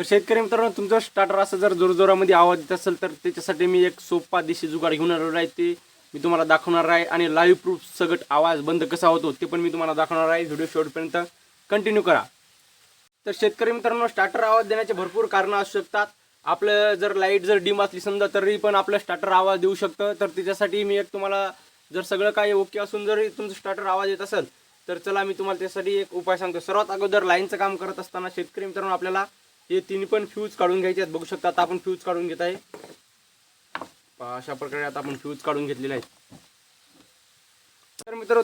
तर शेतकरी मित्रांनो तुमचं स्टार्टर असं जर जोरजोरामध्ये आवाज येत असेल तर त्याच्यासाठी मी एक सोपा देशी जुगाड घेऊन आलेलो आहे. ते मी तुम्हाला दाखवणार आहे. आणि लाईव्ह प्रूफ सगट आवाज बंद कसा होतो ते पण मी तुम्हाला दाखवणार आहे. व्हिडिओ शेवटपर्यंत कंटिन्यू करा. तर शेतकरी मित्रांनो स्टार्टर आवाज देण्याचे भरपूर कारणं असू शकतात. आपलं जर लाइट जर डिम असली समजा तरी पण आपलं स्टार्टर आवाज देऊ शकतं. तर त्याच्यासाठी मी एक तुम्हाला जर सगळं काही ओके असून जरी तुमचं स्टार्टर आवाज येत असेल तर चला मी तुम्हाला त्यासाठी एक उपाय सांगतो. सर्वात अगोदर लाईनचं काम करत असताना शेतकरी मित्रांनो आपल्याला हे तिन्ही पण फ्यूज काढून घ्यायचे आहेत. बघू शकता आता आपण फ्यूज काढून घेत आहे. अशा प्रकारे आता आपण फ्यूज काढून घेतलेले आहे तर मित्र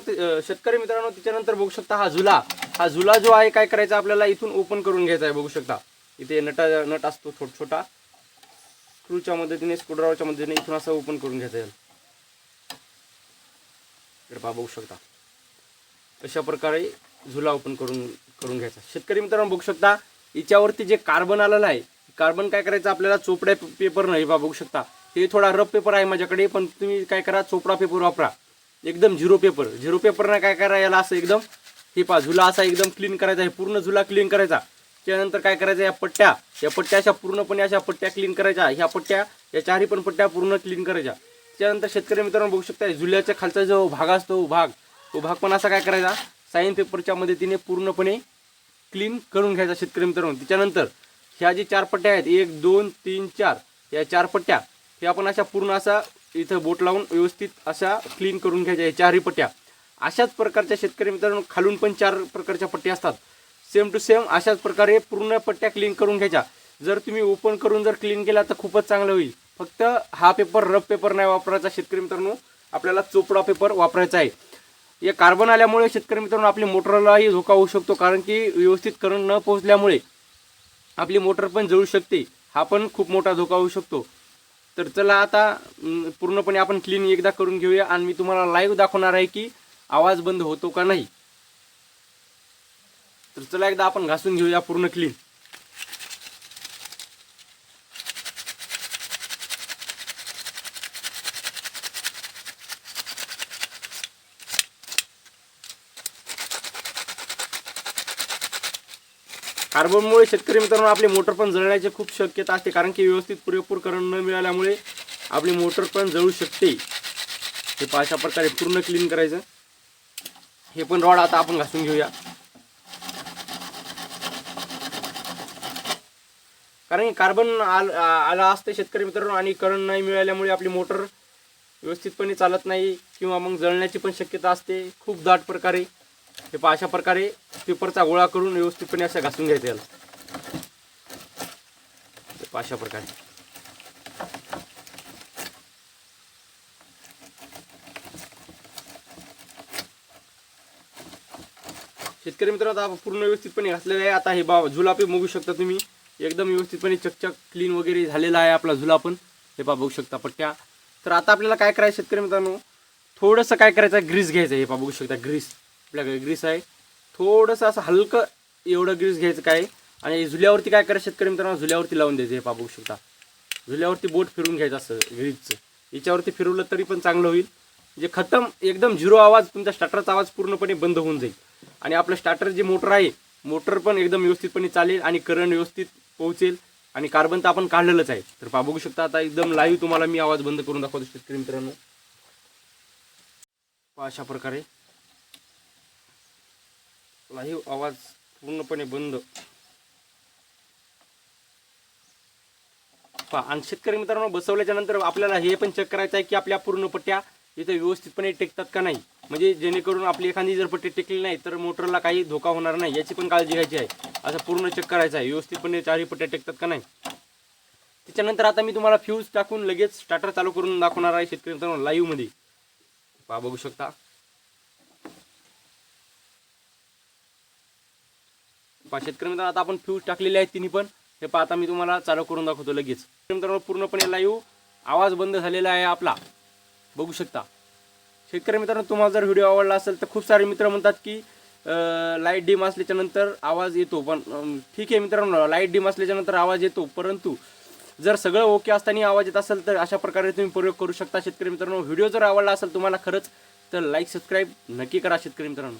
शेतकरी मित्रांनो त्याच्यानंतर बघू शकता हा झुला. हा झुला जो आहे काय करायचा आपल्याला? इथून ओपन करून घ्यायचा आहे बघू शकता. इथे नटा नट असतो छोट छोटा. स्क्रूच्या मदतीने स्क्रूड्रायव्हरच्या मदतीने इथून असं ओपन करून घ्यायचं आहे. पहा बघू शकता. अशा प्रकारे झुला ओपन करून करून घ्यायचा शेतकरी मित्रांनो बघू शकता याच्यावरती जे कार्बन आलेलं आहे कार्बन काय करायचं? आपल्याला चोपड्या पेपर नाही बा बघू शकता. हे थोडा रफ पेपर आहे माझ्याकडे पण तुम्ही काय करा चोपडा पेपर वापरा. एकदम झिरो पेपर झिरो पेपरनं काय करा याला असं एकदम हे पा झुला असा एकदम क्लीन करायचा आहे. पूर्ण झुला क्लीन करायचा. त्यानंतर काय करायचं या पट्ट्या. या पट्ट्या अशा पूर्णपणे अशा पट्ट्या क्लीन करायच्या. ह्या पट्ट्या या चारही पण पट्ट्या पूर्ण क्लीन करायच्या. त्यानंतर शेतकरी मित्रांनो बघू शकता झुल्याच्या खालचा जो भाग असतो भाग तो भाग पण असा काय करायचा? साईन पेपरच्या मदतीने पूर्णपणे क्लीन करून घ्यायचा शेतकरी मित्रांनो. त्याच्यानंतर ह्या जे चार पट्ट्या आहेत एक दोन तीन चार या चार पट्ट्या हे आपण अशा पूर्ण असा इथं बोट लावून व्यवस्थित अशा क्लीन करून घ्यायच्या या चारही पट्ट्या. अशाच प्रकारच्या शेतकरी मित्रांनो खालून पण चार प्रकारच्या पट्ट्या असतात. सेम टू सेम अशाच प्रकारे पूर्ण पट्ट्या क्लीन करून घ्यायच्या. जर तुम्ही ओपन करून जर क्लीन केला तर खूपच चांगलं होईल. फक्त हा पेपर रफ पेपर नाही वापरायचा शेतकरी मित्रांनो. आपल्याला चोपडा पेपर वापरायचा आहे. या कार्बन आल्यामुळे शेतकरी मित्रांनो आपली मोटरलाही धोका होऊ शकतो कारण की व्यवस्थित करंट न पोहोचल्यामुळे आपली मोटर पण जळू शकते. हा पण खूप मोठा धोका होऊ शकतो. तर चला आता पूर्णपणे आपण क्लीन एकदा करून घेऊया आणि मी तुम्हाला लाईव्ह दाखवणार आहे की आवाज बंद होतो का नाही. तर चला एकदा आपण घासून घेऊया पूर्ण क्लीन कार्बनमुळे शेतकरी मित्रांनो आपली मोटर पण जळण्याची खूप शक्यता असते. कारण की व्यवस्थित पुरेपूर करंट न मिळाल्यामुळे आपली मोटर पण जळू शकते. हे अशा प्रकारे पूर्ण क्लीन करायचं. हे पण रॉड आता आपण घासून घेऊया. कारण की कार्बन आल आलं आला असते शेतकरी मित्रांनो आणि करंट नाही मिळाल्यामुळे आपली मोटर व्यवस्थितपणे चालत नाही किंवा मग जळण्याची पण शक्यता असते. खूप दाट प्रकारे. हे अशा प्रकारे पेपरचा गोळा करून व्यवस्थितपणे असं घासून घ्यायचं याला अशा प्रकारे. शेतकरी मित्रांनो आता पूर्ण व्यवस्थितपणे घासलेलं आहे. आता हे बा झुलापे बघू शकता तुम्ही. एकदम व्यवस्थितपणे चकचक क्लीन वगैरे झालेला आहे आपला झुला पण. हे पा बघू शकता पट्ट्या. तर आता आपल्याला काय करायचं शेतकरी मित्रांनो? थोडंसं काय करायचं ग्रीस घ्यायचं आहे. हे पा बघू शकता ग्रीस. आपल्याकडे ग्रीस आहे. थोडंसं असं हलकं एवढं ग्रीस घ्यायचं काय? आणि झुल्यावरती काय करा शेतकरी मित्रांनो? झुल्यावरती लावून द्यायचं हे पाबू बघू शकता. झुल्यावरती बोट फिरून घ्यायचं असं ग्रीजचं याच्यावरती फिरवलं तरी पण चांगलं होईल. जे खतम एकदम झिरो आवाज तुमचा स्टार्टरचा आवाज पूर्णपणे बंद होऊन जाईल. आणि आपलं स्टार्टर जे मोटर आहे मोटर पण एकदम व्यवस्थितपणे चालेल आणि करंट व्यवस्थित पोहोचेल. आणि कार्बन तर आपण काढलेलंच आहे. तर पा बघू शकता आता एकदम लाईव्ह तुम्हाला मी आवाज बंद करून दाखवतो शेतकरी मित्रांनो. अशा प्रकारे. लाईव्ह आवाज पूर्णपणे बंद. पहा आणि शेतकरी मित्रांनो बसवल्याच्या नंतर आपल्याला हे पण चेक करायचं आहे की आपल्या पूर्ण पट्ट्या इथे व्यवस्थितपणे टेकतात का नाही? म्हणजे जेणेकरून आपली एखादी जर पट्टी टेकली नाही तर मोटरला काही धोका होणार नाही याची पण काळजी घ्यायची आहे. असं पूर्ण चेक करायचं आहे व्यवस्थितपणे चारही पट्ट्या टेकतात का नाही? त्याच्यानंतर आता मी तुम्हाला फ्यूज टाकून लगेच स्टार्टर चालू करून दाखवणार आहे शेतकरी मित्रांनो लाईव्हमध्ये पहा बघू शकता. पहा शेतकरी मित्रांनो आता आपण फ्यूज टाकलेले आहेत तिन्ही पण. हे पहा आता मी तुम्हाला चालू करून दाखवतो लगेच. मित्रांनो पूर्णपणे लाईव्ह आवाज बंद झालेला आहे आपला. बघू शकता. शेतकरी मित्रांनो तुम्हाला जर व्हिडिओ आवडला असेल तर खूप सारे मित्र म्हणतात की लाइट डिम असल्याच्या नंतर आवाज येतो. पण ठीक आहे मित्रांनो लाइट डिम असल्याच्या नंतर आवाज येतो. परंतु जर सगळं ओके असताना आवाज येत असेल तर अशा प्रकारे तुम्ही प्रयोग करू शकता. शेतकरी मित्रांनो व्हिडिओ जर आवडला असेल तुम्हाला खरंच तर लाईक सबस्क्राईब नक्की करा शेतकरी मित्रांनो.